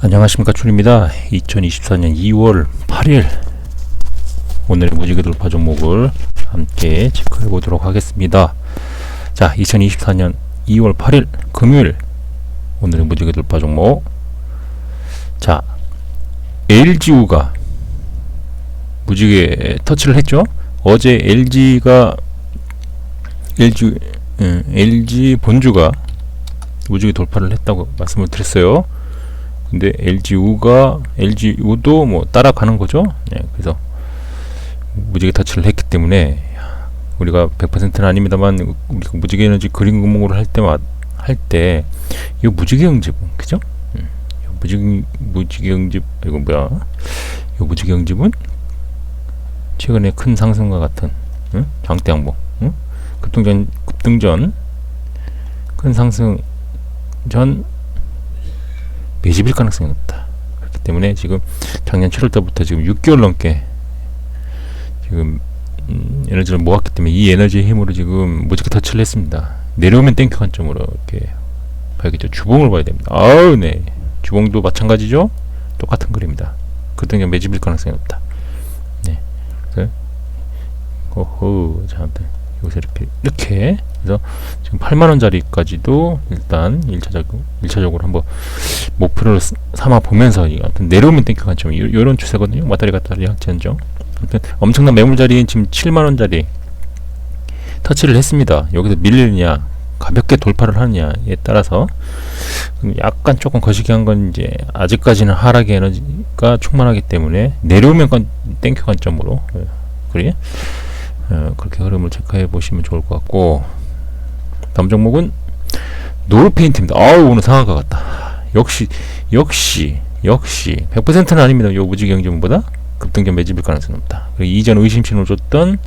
안녕하십니까 춘입니다. 2024년 2월 8일 오늘의 무지개 돌파 종목을 함께 체크해 보도록 하겠습니다. 자, 2024년 2월 8일 금요일 오늘의 무지개 돌파 종목 자, LG우가 무지개 터치를 했죠. 어제 LG가 LG 음, LG 본주가 무지개 돌파를 했다고 말씀을 드렸어요. 근데 LG우가 LG우도 뭐 따라가는 거죠. 네, 그래서 무지개 터치를 했기 때문에 우리가 100%는 아닙니다만 우리가 무지개 에너지 그린 구멍으로 할 때만 할때 이거 무지개 응집 그죠? 음, 이 무지개 무지개 응집 이거 뭐야? 이 무지개 응집은 최근에 큰 상승과 같은 응? 장대 항복 응? 급등전 급등전 큰 상승 전 매집일 가능성이 높다. 그렇기 때문에 지금 작년 7월 달부터 지금 6개월 넘게 지금 음, 에너지를 모았기 때문에 이 에너지의 힘으로 지금 무지개 터치를 했습니다. 내려오면 땡큐 관점으로 이렇게 봐야겠죠. 주봉을 봐야 됩니다. 아우 네. 주봉도 마찬가지죠. 똑같은 그림입니다. 급등전 매집일 가능성이 높다. 네. 그래서 호호 자 아무튼 여기서 이렇게 이렇게 그래서 지금 8만 원짜리까지도 일단 1차적 1차적으로 한번 목표를 스- 삼아 보면서 이 아무튼 내려오면 땡큐 관점 이- 요런 추세거든요. 왔다리 갔다리 약전정. 아무튼 엄청난 매물 자리에 지금 7만 원짜리 터치를 했습니다. 여기서 밀리느냐 가볍게 돌파를 하느냐에 따라서 음, 약간 조금 거시기한 건 이제 아직까지는 하락의 에너지가 충만하기 때문에 내려오면 건 땡큐 관점으로 예, 그래 어, 그렇게 흐름을 체크해 보시면 좋을 것 같고 다음 종목은 노르페인트입니다. 아우 오늘 상한가 같다. 역시 역시 역시 100%는 아닙니다. 요 무지 경제보다 급등전 매집일 가능성이 높다. 그리고 이전 의심 신호 줬던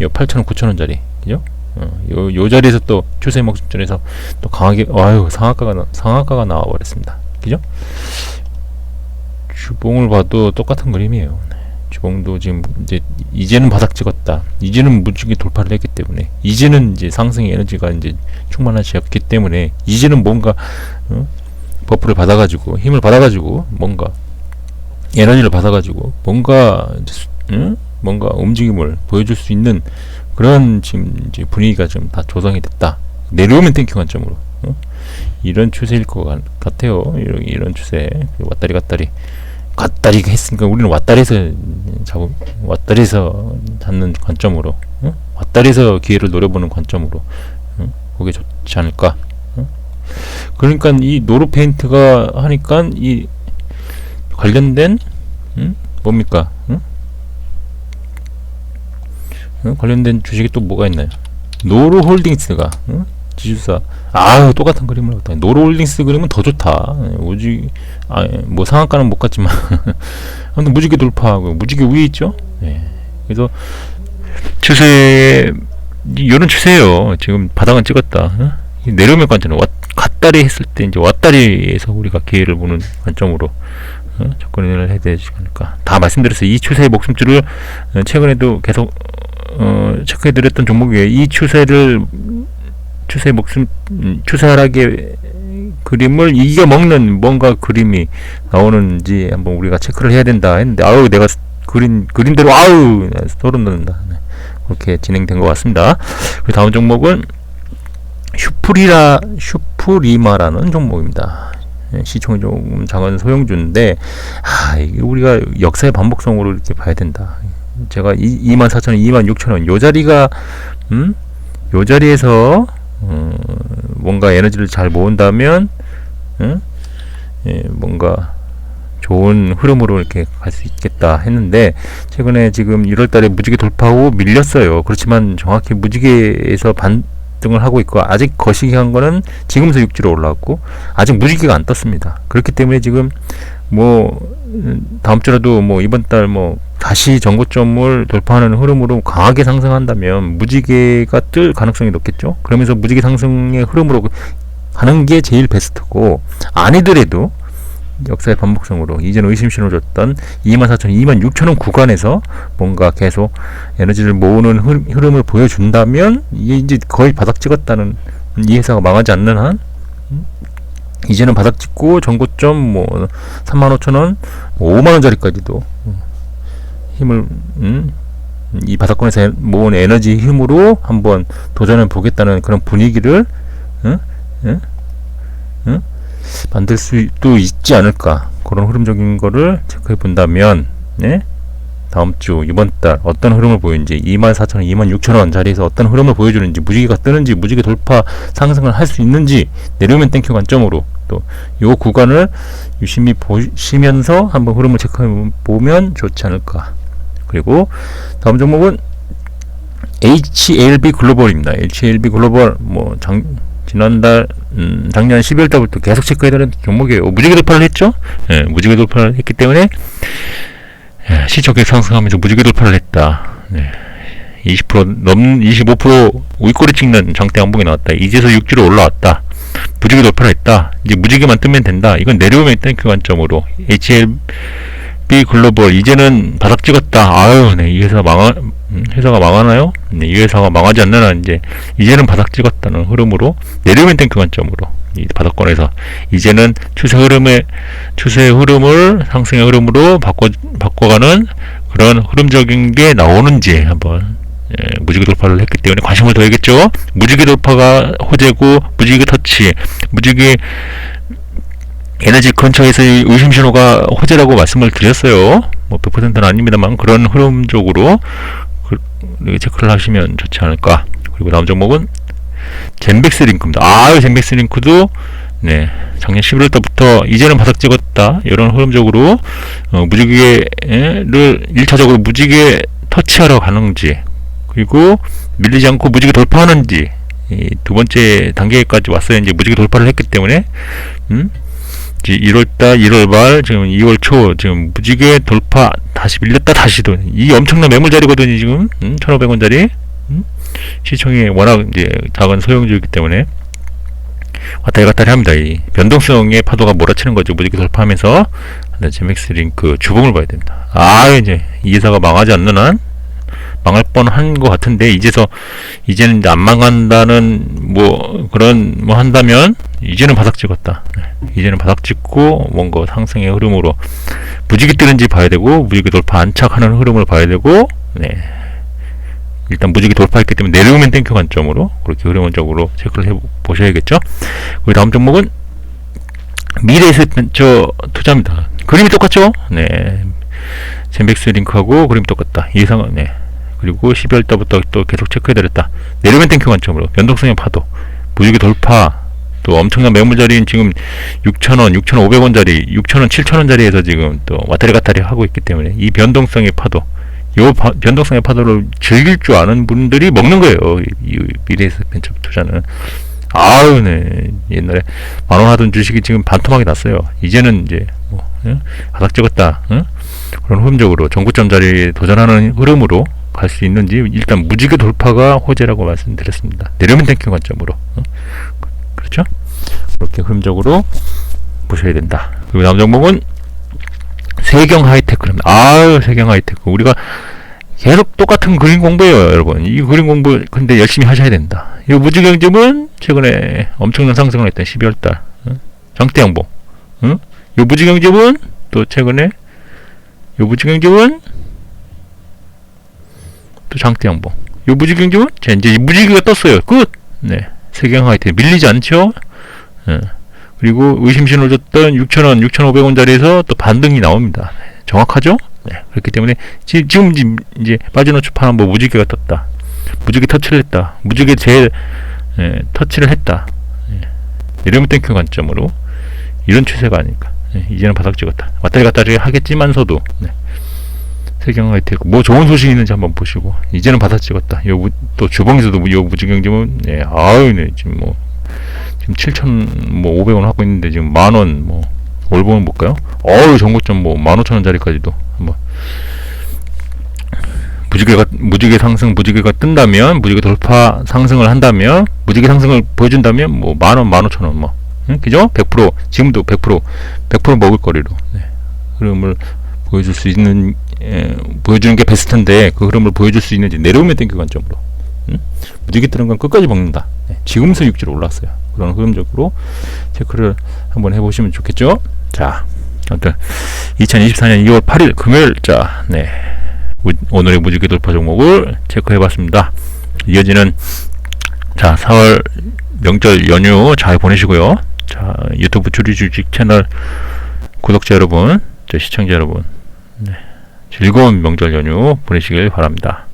요 8,000원, 9,000원짜리 그죠? 어, 요, 요 자리에서 또 추세 목전에서 또 강하게 아유 상한가가 나, 상한가가 나와 버렸습니다. 그죠? 주봉을 봐도 똑같은 그림이에요. 네. 주봉도 지금 이제 이제는 바닥 찍었다. 이제는 무지개 돌파를 했기 때문에 이제는 이제 상승의 에너지가 이제 충만하지 않기 때문에 이제는 뭔가 어? 버프를 받아가지고 힘을 받아가지고 뭔가 에너지를 받아가지고 뭔가 응? 뭔가 움직임을 보여줄 수 있는 그런 지금 이제 분위기가 좀 다 조성이 됐다. 내려오면 땡큐 관점으로 어? 이런 추세일 것 같- 같아요. 이런, 이런 추세 왔다리 갔다리 갔다리 했으니까 우리는 왔다리에서 잡 왔다리에서 잡는 관점으로 어? 왔다리에서 기회를 노려보는 관점으로 어? 그게 좋지 않을까? 어? 그러니까 이 노루 페인트가 하니까 이 관련된 음? 뭡니까? 응? 어? 관련된 주식이 또 뭐가 있나요? 노루 홀딩스가 응? 지주사 아유 똑같은 그림을 갖다 노루홀딩스 그림은 더 좋다 오지 아뭐 상한가는 못 갔지만 아무튼 무지개 돌파하고 무지개 위에 있죠 예. 그래서 추세 이런 추세예요 지금 바닥은 찍었다 응? 이 내려오면 관점은 왔, 갔다리 했을 때 이제 왔다리에서 우리가 기회를 보는 관점으로 어, 접근을 해야 되지 않을까. 다 말씀드렸어요. 이 추세의 목숨줄을 어, 최근에도 계속 어, 체크해드렸던 종목이에요. 이 추세를 추세 목숨 음, 추세 하락의 그림을 이겨 먹는 뭔가 그림이 나오는지 한번 우리가 체크를 해야 된다 했는데 아우 내가 스- 그린 그림대로 아우 소름 돋는다. 네. 그렇게 진행된 것 같습니다. 그리고 다음 종목은 슈프리라 슈프리마라는 종목입니다. 예, 시총이 조금 작은 소형주인데 아 이게 우리가 역사의 반복성으로 이렇게 봐야 된다. 제가 2 4 0 0 0원 2 6 0 0 0원 요 자리가 음? 요 자리에서 어, 뭔가 에너지를 잘 모은다면 음? 예, 뭔가 좋은 흐름으로 이렇게 갈 수 있겠다 했는데 최근에 지금 1월 달에 무지개 돌파하고 밀렸어요. 그렇지만 정확히 무지개에서 반등을 하고 있고 아직 거시기한 거는 지금서 육지로 올라왔고 아직 무지개가 안 떴습니다. 그렇기 때문에 지금 뭐 음, 다음 주라도 뭐 이번 달 뭐 다시 전고점을 돌파하는 흐름으로 강하게 상승한다면 무지개가 뜰 가능성이 높겠죠. 그러면서 무지개 상승의 흐름으로 가는 게 제일 베스트고 아니더라도 역사의 반복성으로 이전 의심 신호 줬던 24,000, 26,000원 구간에서 뭔가 계속 에너지를 모으는 흐- 흐름을 보여준다면 이제 거의 바닥 찍었다는 이 회사가 망하지 않는 한 음? 이제는 바닥 찍고 전고점 뭐 35,000원, 뭐 5만 원짜리까지도 힘을 음, 이 바닥권에서 에- 모은 에너지 힘으로 한번 도전해 보겠다는 그런 분위기를 응? 응? 응? 만들 수도 있지 않을까 그런 흐름적인 거를 체크해 본다면 네? 다음 주 이번 달 어떤 흐름을 보이는지 24,000원, 26,000원 자리에서 어떤 흐름을 보여주는지 무지개가 뜨는지 무지개 돌파 상승을 할 수 있는지 내려오면 땡큐 관점으로 또 요 구간을 유심히 보시면서 한번 흐름을 체크해 보면 좋지 않을까 그리고 다음 종목은 HLB 글로벌입니다. HLB 글로벌 뭐 장, 지난달 음, 작년 12월 달부터 계속 체크해드린 종목이에요. 무지개 돌파를 했죠? 예, 무지개 돌파를 했기 때문에 예, 시초기 상승하면서 무지개 돌파를 했다. 네. 20% 넘, 25% 윗꼬리 찍는 장대 양봉이 나왔다. 이제서 6주로 올라왔다. 무지개 돌파를 했다. 이제 무지개만 뜨면 된다. 이건 내려오면 땡큐 관점으로 HLB 글로벌 이제는 바닥 찍었다. 아유, 네, 이 회사 망하, 음, 회사가 망하나요? 네, 이 회사가 망하지 않는 한 이제 이제는 바닥 찍었다는 흐름으로 내려오면 땡큐 관점으로 이 바닥권에서 이제는 추세 흐름의 추세 흐름을 상승의 흐름으로 바꿔 바꿔가는 그런 흐름적인 게 나오는지 한번 예, 무지개 돌파를 했기 때문에 관심을 둬야겠죠. 무지개 돌파가 호재고 무지개 터치, 무지개 에너지 근처에서의 의심 신호가 호재라고 말씀을 드렸어요. 뭐 100%는 아닙니다만 그런 흐름적으로 그, 체크를 하시면 좋지 않을까. 그리고 다음 종목은 젠백스 링크입니다. 아, 젠백스 링크도 네, 작년 11월 달부터 이제는 바닥 찍었다. 이런 흐름적으로 어, 무지개를 1차적으로 무지개 터치하러 가는지 그리고 밀리지 않고 무지개 돌파하는지 이두 번째 단계까지 왔어야 이제 무지개 돌파를 했기 때문에 음? 1월달, 1월 말, 지금 2월 초, 지금 무지개 돌파, 다시 밀렸다, 다시 도, 이 엄청난 매물 자리거든요, 지금. 음, 1,500원짜리. 음? 시총이 워낙 이제 작은 소형주이기 때문에 왔다리 갔다리 합니다. 이 변동성의 파도가 몰아치는 거죠. 무지개 돌파하면서. 제맥스 링크 주봉을 봐야 됩니다. 아, 이제 이 회사가 망하지 않는 한 망할 뻔한 것 같은데 이제서 이제는 이제 안 망한다는 뭐 그런 뭐 한다면 이제는 바닥 찍었다. 네. 이제는 바닥 찍고 뭔가 상승의 흐름으로 무지개 뜨는지 봐야 되고 무지개 돌파 안착하는 흐름을 봐야 되고 네. 일단 무지개 돌파했기 때문에 내려오면 땡큐 관점으로 그렇게 흐름적으로 체크를 해 보셔야겠죠. 그리고 다음 종목은 미래에셋벤처 투자입니다. 그림이 똑같죠? 네. 젠백스 링크하고 그림 똑같다. 이상은 네. 그리고 12월 달부터 또 계속 체크해드렸다. 내려오면 땡큐 관점으로 변동성의 파도, 무지개 돌파, 또 엄청난 매물자리인 지금 6,000원, 6,500원짜리, 6,000원, 7,000원짜리에서 지금 또 왔다리 갔다리 하고 있기 때문에 이 변동성의 파도, 요 바- 변동성의 파도를 즐길 줄 아는 분들이 먹는 거예요. 이, 이 미래에서 벤처 투자는. 아유, 네. 옛날에 만 원 하던 주식이 지금 반토막이 났어요. 이제는 이제 뭐 예? 바닥 찍었다. 응? 그런 흐름적으로 정구점 자리에 도전하는 흐름으로 갈 수 있는지 일단 무지개 돌파가 호재라고 말씀드렸습니다. 내려면 땡큐 관점으로. 어? 그렇죠? 그렇게 흐름적으로 보셔야 된다. 그리고 다음 종목은 세경 하이테크입니다. 아유, 세경 하이테크. 우리가 계속 똑같은 그림 공부예요, 여러분. 이 그림 공부 근데 열심히 하셔야 된다. 이 무지경집은 최근에 엄청난 상승을 했던 12월 달 어? 장대 양봉. 응? 요 무지경집은 또 최근에 요 무지경집은 또 장대 양봉. 요 무지경집은 자 이제 이 무지개가 떴어요. 끝. 네. 세경 하이테크 밀리지 않죠? 예. 그리고 의심신호 줬던 6,000원, 6,500원짜리에서 또 반등이 나옵니다. 정확하죠? 네. 그렇기 때문에 지, 금 이제 빠져노출파는 뭐 무지개가 떴다. 무지개 터치를 했다. 무지개 제일 예, 터치를 했다. 예. 이러면 땡큐 관점으로 이런 추세가 아닐까. 예, 이제는 바닥 찍었다. 왔다리 갔다리 하겠지만서도 네. 세경 하이테크 뭐 좋은 소식이 있는지 한번 보시고 이제는 바닥 찍었다. 요 무- 또 주봉에서도 요 무지경지면 예, 아유 네, 지금 뭐 지금 7천 뭐 500원 하고 있는데 지금 만원뭐 월봉은 볼까요? 어우 정고점 뭐 15,000원짜리까지도 한번 무지개가 무지개 상승 무지개가 뜬다면 무지개 돌파 상승을 한다면 무지개 상승을 보여준다면 뭐 만원 만오천원 뭐 응? 그죠? 100% 지금도 100% 100% 먹을 거리로 네. 흐름을 보여줄 수 있는 에, 보여주는 게 베스트인데 그 흐름을 보여줄 수 있는지 내려오면 땡큐 관점으로 음? 무지개 뜨는 건 끝까지 먹는다. 네, 지금서 육지로 올랐어요. 그런 흐름적으로 체크를 한번 해보시면 좋겠죠. 자, 아무튼 2024년 2월 8일 금요일 자, 네 무- 오늘의 무지개 돌파 종목을 체크해봤습니다. 이어지는 자 4월 명절 연휴 잘 보내시고요. 자 유튜브 주리 주식 채널 구독자 여러분, 저 시청자 여러분, 네, 즐거운 명절 연휴 보내시길 바랍니다.